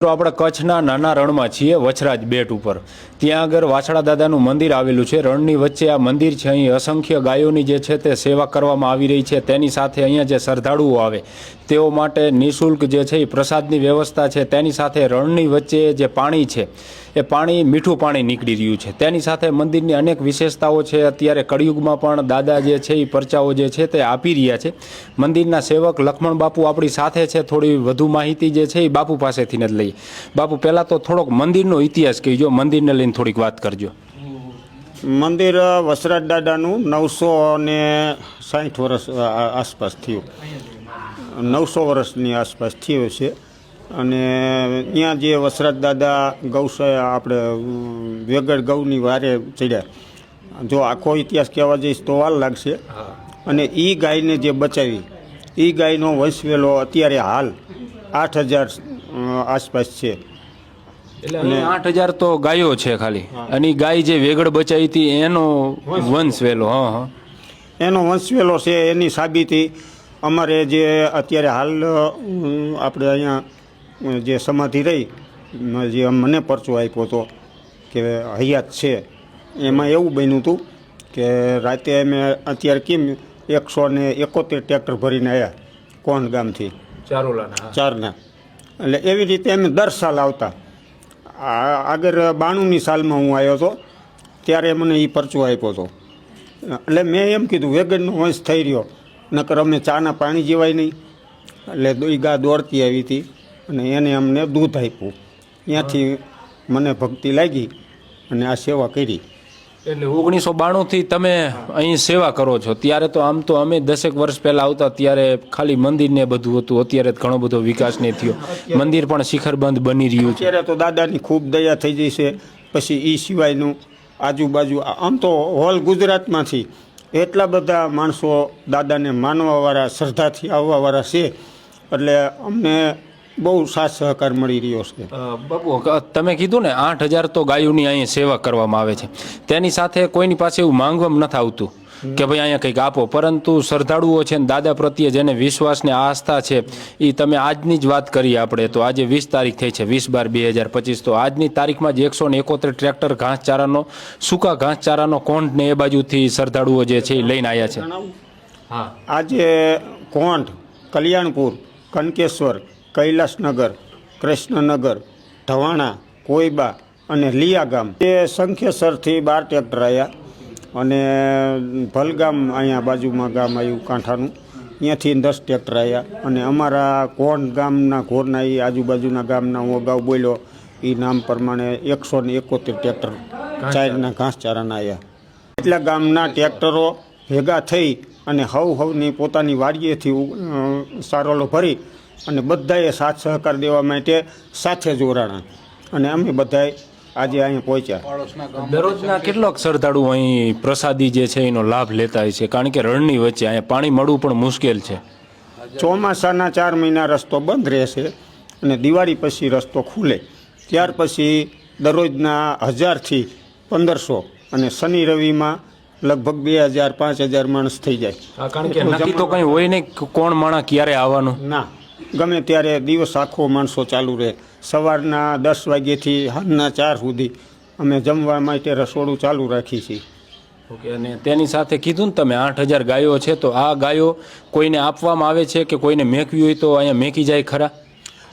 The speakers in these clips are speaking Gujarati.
તો આપણે કચ્છના નાના રણમાં છીએ, વછરાજ બેટ ઉપર. ત્યાં આગળ વાછડા દાદાનું મંદિર આવેલું છે. રણની વચ્ચે આ મંદિર છે. અહીં અસંખ્ય ગાયોની જે છે તે સેવા કરવામાં આવી રહી છે. તેની સાથે અહીંયા જે શ્રદ્ધાળુઓ આવે, તેઓ માટે નિઃશુલ્ક જે છે એ પ્રસાદની વ્યવસ્થા છે. તેની સાથે રણની વચ્ચે જે પાણી છે એ પાણી, મીઠું પાણી નીકળી રહ્યું છે. તેની સાથે મંદિરની અનેક વિશેષતાઓ છે. અત્યારે કળિયુગમાં પણ દાદા જે છે, એ પરચાઓ જે છે, તે આપી રહ્યા છે. મંદિરના સેવક લક્ષ્મણ બાપુ આપણી સાથે છે. થોડી વધુ માહિતી જે છે, એ બાપુ પાસેથી જ લઈએ. બાપુ, પહેલાં તો થોડોક મંદિરનો ઇતિહાસ કહીજો. મંદિરને લઈને થોડીક વાત કરજો. મંદિર વસરાજ દાદાનું નવસો અને સાઠ વર્ષ આસપાસ થયું. નવસો વર્ષની આસપાસ થયું છે. અને ત્યાં જે વસરાત દાદા ગૌશાળા આપણે વેગડ ગૌની વારે ચડ્યા. જો આખો ઇતિહાસ કહેવા જઈશ તો વાર લાગશે. અને એ ગાયને જે બચાવી એ ગાયનો વંશવેલો અત્યારે હાલ આઠ હજાર આસપાસ છે. એટલે આઠ હજાર તો ગાયો છે ખાલી. અને ગાય જે વેગડ બચાવી હતી એનો વંશ. વેલો હા હા. એનો વંશવેલો છે એની સાબિતી અમારે જે અત્યારે હાલ આપણે અહીંયા જે સમાધિ રહી જે મને પરચો આપ્યો હતો કે હયાત છે એમાં એવું બન્યું હતું કે રાતે અમે અત્યારે કેમ એકસો ને એકોતેર ટ્રેક્ટર ભરીને આવ્યા કોણ ગામથી. ચારોલાના ચારના. એટલે એવી રીતે અમે દર સાલ આવતા. આ- આગળ બાણુંની સાલમાં હું આવ્યો હતો ત્યારે મને એ પરચો આપ્યો હતો. એટલે મેં એમ કીધું વેગનનો વંશ થઈ રહ્યો નકર અમે ચાના પાણી જીવાય નહીં. એટલે દોઈ ગા દોડતી આવી હતી. અને એને અમને દૂધ આપ્યું. ત્યાંથી મને ભક્તિ લાગી અને આ સેવા કરી. એટલે ઓગણીસો બાણુંથી તમે અહીં સેવા કરો છો. ત્યારે તો આમ તો અમે દસેક વર્ષ પહેલાં આવતા ત્યારે ખાલી મંદિર ને બધું હતું. અત્યારે ઘણો બધો વિકાસ ને થયો. મંદિર પણ શિખરબંધ બની રહ્યું છે. અત્યારે તો દાદાની ખૂબ દયા થઈ ગઈ છે. પછી એ સિવાયનું આજુબાજુ આમ તો હોલ ગુજરાતમાંથી એટલા બધા માણસો દાદાને માનવાવાળા શ્રદ્ધાથી આવવાવાળા છે. એટલે અમને બહુ સાથ સહકાર મળી રહ્યો છે. બાબુ તમે કીધું ને આઠ હજાર તો ગાયોની અહીંયા સેવા કરવામાં આવે છે. તેની સાથે કોઈની પાસે એવું માંગવામાં નથી આવતું કે ભાઈ અહીંયા કંઈક આપો. પરંતુ શ્રદ્ધાળુઓ છે ને દાદા પ્રત્યે જેને વિશ્વાસ ને આસ્થા છે એ તમે આજની જ વાત કરીએ આપણે તો. આજે વીસ તારીખ થઈ છે વીસ બાર બે હજાર પચીસ તો. આજની તારીખમાં જ એકસો ને એકોતેર ટ્રેક્ટર ઘાસચારાનો સૂકા ઘાસચારાનો કોંઢ ને એ બાજુથી શ્રદ્ધાળુઓ જે છે એ લઈને આવ્યા છે. હા. આજે કોંઢ કલ્યાણપુર કનકેશ્વર કૈલાસનગર કૃષ્ણનગર ઢવાણા કોઈબા અને લિયા ગામ એ સંખ્યાસરથી બાર ટ્રેક્ટર આવ્યા અને ભલગામ અહીંયા બાજુમાં ગામ આવ્યું કાંઠાનું. ત્યાંથી દસ ટ્રેક્ટર આવ્યા અને અમારા કોણ ગામના ઘોરના એ આજુબાજુના ગામના હું અગાઉ બોલ્યો એ નામ પ્રમાણે એકસો ને એકોતેર ટ્રેક્ટર ચારના ઘાસચારાના આવ્યા એટલા ગામના ટ્રેક્ટરો ભેગા થઈ અને હવ હવની પોતાની વાડીએથી સારોલો ભરી અને બધાએ સાથ સહકાર દેવા માટે સાથે જોડાણા અને અમે બધાએ આજે અહીંયા પહોંચ્યા. દરરોજના કેટલોક શ્રદ્ધાળુ અહીં પ્રસાદી જે છે એનો લાભ લેતા હોય છે કારણ કે રણની વચ્ચે અહીંયા પાણી મળવું પણ મુશ્કેલ છે. ચોમાસાના ચાર મહિના રસ્તો બંધ રહેશે અને દિવાળી પછી રસ્તો ખુલે. ત્યાર પછી દરરોજના હજારથી પંદરસો અને શનિ રવિમાં લગભગ બે હજાર પાંચ હજાર માણસ થઈ જાય. કારણ કે નક્કી તો કંઈ હોય નહીં કે કોણ માણા ક્યારે આવવાનું? ના. ગમે ત્યારે દિવસ આખો માણસો ચાલુ રહે. સવારના દસ વાગ્યેથી સાંજના ચાર સુધી અમે જમવા માટે રસોડું ચાલુ રાખીએ છીએ. ઓકે અને તેની સાથે કીધું ને તમે આઠ હજાર ગાયો છે તો આ ગાયો કોઈને આપવામાં આવે છે કે કોઈને મેકવી હોય તો અહીંયા મેકી જાય ખરા?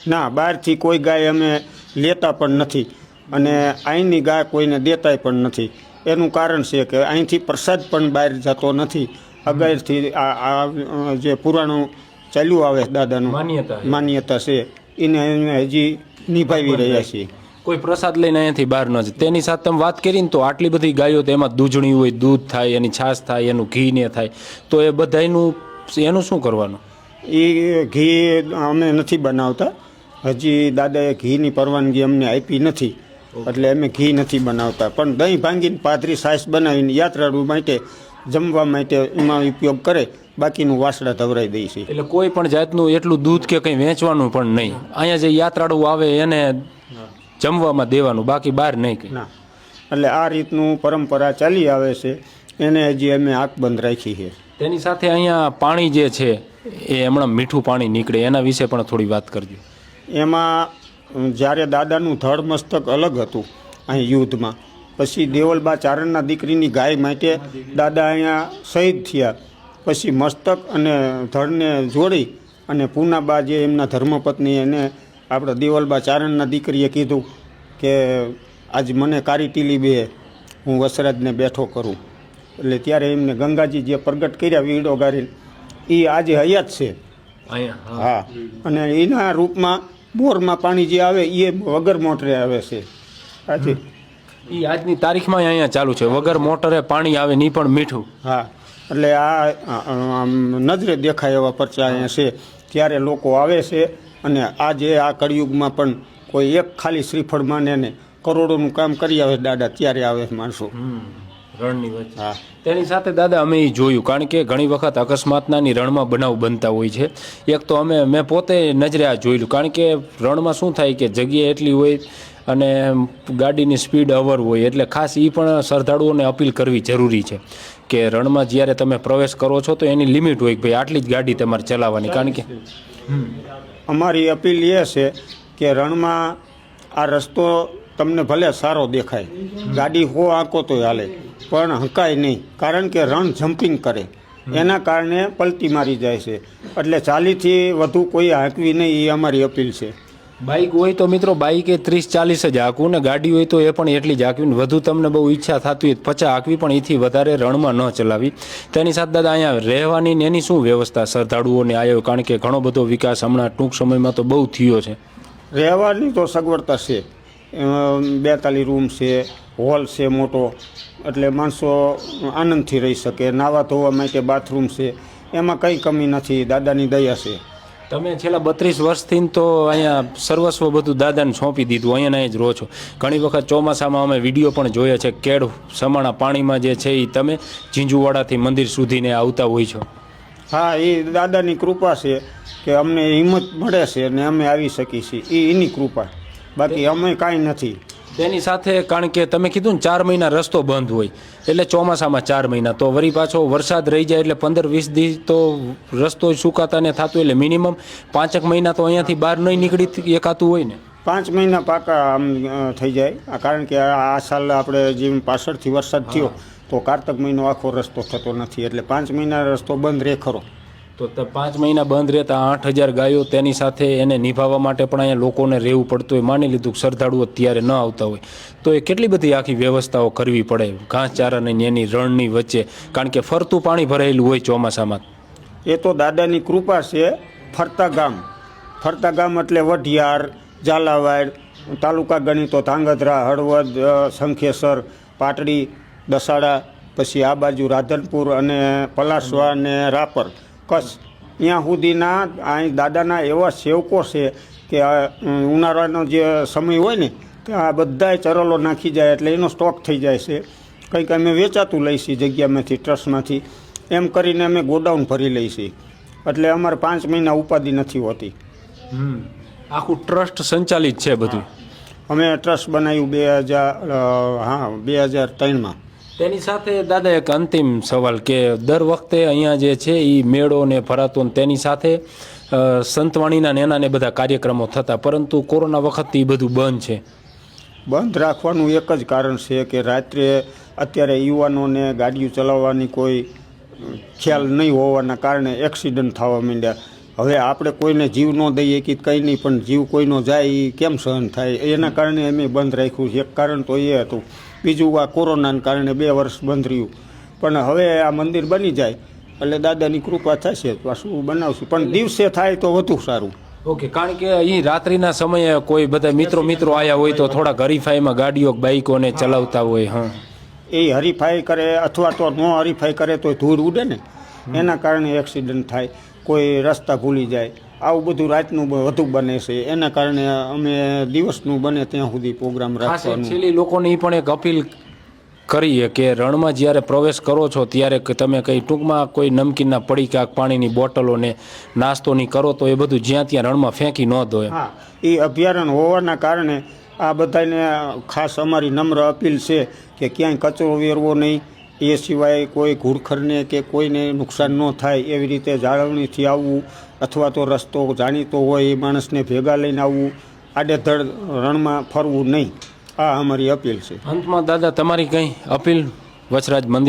ના બહારથી કોઈ ગાય અમે લેતા પણ નથી અને અહીંની ગાય કોઈને દેતાય પણ નથી. એનું કારણ છે કે અહીંથી પ્રસાદ પણ બહાર જતો નથી. અગાઉથી આ આ જે પુરાણું ચાલ્યું આવે દાદાનું. માન્યતા માન્યતા છે. એને અમે હજી નિભાવી રહ્યા છીએ. કોઈ પ્રસાદ લઈને અહીંયાથી બહાર ન જાય. તેની સાથે તમે વાત કરી ને તો આટલી બધી ગાયો તો એમાં દૂધણી હોય દૂધ થાય એની છાશ થાય એનું ઘી ને થાય. તો એ બધાયનું એનું શું કરવાનું? એ ઘી અમે નથી બનાવતા. હજી દાદાએ ઘીની પરવાનગી અમને આપી નથી. એટલે અમે ઘી નથી બનાવતા. પણ દહીં ભાંગીને પાથરી સાસ બનાવીને યાત્રાળુ માટે જમવા માટે એમાં ઉપયોગ કરે બાકીનું વાસડા ધવરાઈ દઈએ છે. એટલે કોઈ પણ જાતનું એટલું દૂધ કે કંઈ વેચવાનું પણ નહીં. અહીંયા જે યાત્રાળુ આવે એને જમવામાં દેવાનું બાકી બહાર નહીં કંઈ. ના. એટલે આ રીતનું પરંપરા ચાલી આવે છે એને હજી અમે આંખ બંધ રાખી છે. તેની સાથે અહીંયા પાણી જે છે એ હમણાં મીઠું પાણી નીકળે એના વિશે પણ થોડી વાત કરજો. એમાં જ્યારે દાદાનું ધડ મસ્તક અલગ હતું અહીં યુદ્ધમાં પછી દેવલબા ચારણના દીકરીની ગાય માટે દાદા અહીંયા શહીદ થયા. પછી મસ્તક અને ધડને જોડી અને પૂનાબા જે એમના ધર્મપત્ની એને આપણે દેવલબા ચારણના દીકરીએ કીધું કે આજ મને કારી ટીલી બે હું વસરાજને બેઠો કરું. એટલે ત્યારે એમને ગંગાજી જે પ્રગટ કર્યા વીડો ગારીને એ આજે હયાત છે. હા. અને એના રૂપમાં બોરમાં પાણી જે આવે એ વગર મોટરે આવે છે. આજે એ આજની તારીખમાં અહીંયા ચાલુ છે. વગર મોટરે પાણી આવે નહીં પણ મીઠું. હા. એટલે આ નજરે દેખાય એવા પરચા અહીંયા છે. ત્યારે લોકો આવે છે અને આજે આ કળિયુગમાં પણ કોઈ એક ખાલી શ્રીફળ માને ને કરોડોનું કામ કરી આવે દાદા ત્યારે આવે માણસો. રણની વચ્ચે. હા. તેની સાથે દાદા અમે એ જોયું કારણ કે ઘણી વખત અકસ્માતનાની રણમાં બનાવ બનતા હોય છે. એક તો અમે મેં પોતે નજરે આ જોયેલું કારણ કે રણમાં શું થાય કે જગ્યા એટલી હોય અને ગાડીની સ્પીડ અવર હોય એટલે ખાસ એ પણ શ્રદ્ધાળુઓને અપીલ કરવી જરૂરી છે કે રણમાં જ્યારે તમે પ્રવેશ કરો છો તો એની લિમિટ હોય ભાઈ આટલી જ ગાડી તમારે ચલાવવાની. કારણ કે અમારી અપીલ એ છે કે રણમાં આ રસ્તો તમને ભલે સારો દેખાય, ગાડી હો આંકો તો હાલે, પણ હંકાય નહીં. કારણ કે રણ જમ્પિંગ કરે. એના કારણે પલટી મારી જાય છે. એટલે ચાલીથી વધુ કોઈ હાંકવી નહીં એ અમારી અપીલ છે. બાઇક હોય તો મિત્રો બાઇક એ ત્રીસ, ચાલીસ જ હાંકવું ને ગાડી હોય તો એ પણ એટલી જ હાંકવી વધુ તમને બહુ ઈચ્છા થતી હોય પચાસ હાંકવી, પણ એથી વધારે રણમાં ન ચલાવી. તેની સાથે દાદા અહીંયા રહેવાની એની શું વ્યવસ્થા? શ્રદ્ધાળુઓને આવ્યો કારણ કે ઘણો બધો વિકાસ હમણાં ટૂંક સમયમાં તો બહુ થયો છે. રહેવાની તો સગવડતા છે. બેતાલી રૂમ છે, હોલ છે મોટો, એટલે માણસો આનંદથી રહી શકે. નાવા ધોવા માટે બાથરૂમ છે. એમાં કંઈ કમી નથી. દાદાની દયા છે. તમે છેલ્લા બત્રીસ વર્ષથી તો અહીંયા સર્વસ્વ બધું દાદાને સોંપી દીધું, અહીંયા જ રહો છો. ઘણી વખત ચોમાસામાં અમે વીડિયો પણ જોયા છે, કેળ સમાણા પાણીમાં જે છે એ તમે ઝીંઝુવાડાથી મંદિર સુધીને આવતા હોય છો. હા, એ દાદાની કૃપા છે કે અમને હિંમત મળે છે અને અમે આવી શકીએ છીએ. એ એની કૃપા. બાકી અમે કાંઈ નથી. તેની સાથે કારણ કે તમે કીધું ને ચાર મહિના રસ્તો બંધ હોય એટલે ચોમાસામાં ચાર મહિના. તો વળી પાછો વરસાદ રહી જાય એટલે પંદર વીસ દિવસ તો રસ્તો સુકાતા ને થતું એટલે મિનિમમ પાંચેક મહિના તો અહીંયાથી બહાર નહીં નીકળી એકાતું હોય ને. પાંચ મહિના પાકા આમ થઈ જાય. આ કારણ કે આ આ સાલ આપણે જેમ પાછળથી વરસાદ થયો તો કારતક મહિનો આખો રસ્તો થતો નથી. એટલે પાંચ મહિના રસ્તો બંધ રહે ખરો. તો પાંચ મહિના બંધ રહેતા આઠ હજાર ગાયો તેની સાથે એને નિભાવવા માટે પણ અહીંયા લોકોને રહેવું પડતું હોય. માની લીધું શ્રદ્ધાળુઓ ત્યારે ન આવતા હોય. તો એ કેટલી બધી આખી વ્યવસ્થાઓ કરવી પડે? ઘાસચારાની એની રણની વચ્ચે. કારણ કે ફરતું પાણી ભરાયેલું હોય ચોમાસામાં. એ તો દાદાની કૃપા છે ફરતા ગામ. ફરતા ગામ એટલે વઢિયાર, ઝાલાવાડ, તાલુકા ગણી તો ધાંગધ્રા, હળવદ શંખેસર, પાટડી, દસાડા, પછી આ બાજુ રાધનપુર અને પલાસવા અને રાપર. કચ્છ ત્યાં સુધીના અહીં દાદાના એવા સેવકો છે કે ઉનાળાનો જે સમય હોય ને આ બધાય ચરલો નાખી જાય એટલે એનો સ્ટોક થઈ જાય છે. કંઈક અમે વેચાતું લઈ છીએ જગ્યામાંથી ટ્રસ્ટમાંથી. એમ કરીને અમે ગોડાઉન ભરી લઈ છીએ. એટલે અમારે પાંચ મહિના ઉપાધિ નથી હોતી. આખું ટ્રસ્ટ સંચાલિત છે બધું? અમે ટ્રસ્ટ બનાવ્યું બે હજાર હા બે હજાર ત્રણમાં. તેની સાથે દાદા એક અંતિમ સવાલ કે દર વખતે અહીંયા જે છે એ મેળો ને ભરાતો ને તેની સાથે સંતવાણીના નેનાને બધા કાર્યક્રમો થતા, પરંતુ કોરોના વખતથી એ બધું બંધ છે. બંધ રાખવાનું એક જ કારણ છે કે રાત્રે અત્યારે યુવાનોને ગાડીઓ ચલાવવાની કોઈ ખ્યાલ નહીં હોવાના કારણે એક્સિડન્ટ થવા માંડ્યા. હવે આપણે કોઈને જીવ ન દઈએ કે કંઈ નહીં, પણ જીવ કોઈનો જાય એ કેમ સહન થાય? એના કારણે અમે બંધ રાખ્યું છે. એક કારણ તો એ હતું બીજું આ કોરોનાના કારણે બે વર્ષ બંધ રહ્યું. પણ હવે આ મંદિર બની જાય એટલે દાદાની કૃપા થશે પાછું બનાવશું. પણ દિવસે થાય તો વધુ સારું. ઓકે કારણ કે અહીં રાત્રિના સમયે કોઈ બધા મિત્રો મિત્રો આવ્યા હોય તો થોડા હરીફાઈમાં ગાડીઓ બાઈકોને ચલાવતા હોય હા. એ હરીફાઈ કરે અથવા તો ન હરીફાઈ કરે તો ધૂળ ઉડે ને. એના કારણે એક્સિડન્ટ થાય કોઈ રસ્તા ભૂલી જાય. આવું બધું રાતનું વધુ બને છે. એના કારણે અમે દિવસનું બને ત્યાં સુધી પ્રોગ્રામ રાખવાનું. છેલ્લી લોકોને એ પણ એક અપીલ કરીએ કે રણમાં જ્યારે પ્રવેશ કરો છો ત્યારે તમે કંઈ ટૂંકમાં કોઈ નમકીનના પડીકા પાણીની બોટલો ને નાસ્તો કરો તો એ બધું જ્યાં ત્યાં રણમાં ફેંકી ન દો હા એ અભયારણ્ય હોવાના કારણે આ બધાને ખાસ અમારી નમ્ર અપીલ છે કે ક્યાંય કચરો વેરવો નહીં એ સિવાય કોઈ ઘૂડખરને કે કોઈને નુકસાન ન થાય એવી રીતે જાળવણીથી આવવું અથવા તો રસ્તો જાણીતો હોય એ માણસને ભેગા લઈને આવવું, આડેધડ રણમાં ફરવું નહીં. આ અમારી અપીલ છે. અંતમાં દાદા, તમારી કંઈ અપીલ વચરાજ મંદિર